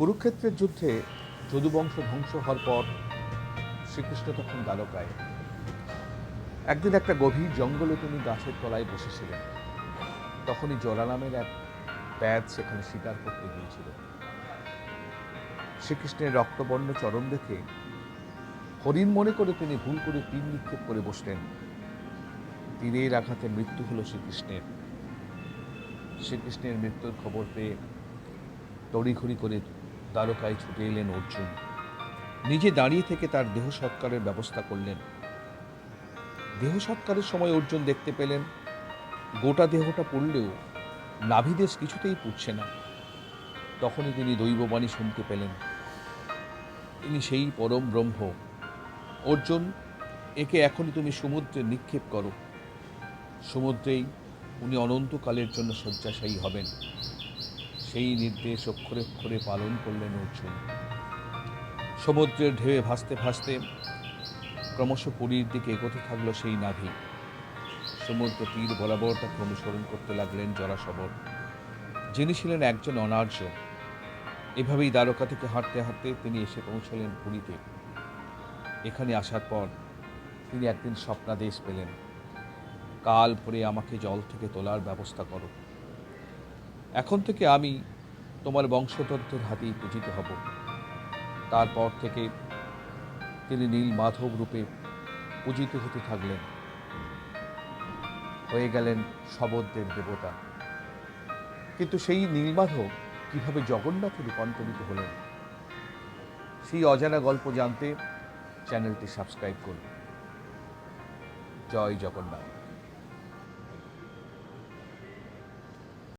কুরুক্ষেত্রের যুদ্ধে যদুবংশ ধ্বংস হওয়ার পর শ্রীকৃষ্ণ তখন দ্বারকায়। একদিন একটা গভীর জঙ্গলে তিনি গাছের তলায় বসেছিলেন। তখনই জরা নামের এক ব্যাধ সেখানে শিকার করতে গিয়েছিল। শ্রীকৃষ্ণের রক্তবর্ণ চরণ দেখে হরিণ মনে করে তিনি ভুল করে তীর নিক্ষেপ করে বসলেন। তীরের আঘাতে মৃত্যু হলো শ্রীকৃষ্ণের। শ্রীকৃষ্ণের মৃত্যুর খবর পেয়ে তড়িঘড়ি করে দ্বারকায় ছুটে এলেন অর্জুন। নিজে দাঁড়িয়ে থেকে তার দেহ সৎকারের ব্যবস্থা করলেন। দেহ সৎকারের সময় অর্জুন দেখতে পেলেন, গোটা দেহটা পড়লেও নাভিদেশ কিছুতেই পুড়ছে না। তখনই তিনি দৈববাণী শুনতে পেলেন, তিনি সেই পরম ব্রহ্ম। অর্জুন, একে এখনই তুমি সমুদ্রে নিক্ষেপ করো। সমুদ্রেই উনি অনন্তকালের জন্য শয্যাশায়ী হবেন। সেই নির্দেশ অক্ষরে অক্ষরে পালন করলেন অর্জুন। সমুদ্রের ঢেউয়ে ভাসতে ভাসতে ক্রমশ পুরীর দিকে এগোতে থাকল সেই নাভি। সমুদ্র তীর বরাবর তাকে অনুসরণ করতে লাগলেন জরাসবর যিনি ছিলেন একজন অনার্য। এভাবেই দ্বারকা থেকে হাঁটতে হাঁটতে তিনি এসে পৌঁছলেন পুরীতে। এখানে আসার পর তিনি একদিন স্বপ্নাদেশ পেলেন। কাল ভরে আমাকে জল থেকে তোলার ব্যবস্থা করো। এখন থেকে আমি তোমার বংশধরদের হাতেই পূজিত হব। তারপর থেকে তিনি নীল মাধব রূপে পূজিত হতে থাকলেন। হয়ে গেলেন শবদ্দের দেবতা। কিন্তু সেই নীলমাধব কীভাবে জগন্নাথে রূপান্তরিত হলেন? সেই অজানা গল্প জানতে চ্যানেলটি সাবস্ক্রাইব করুন। জয় জগন্নাথ।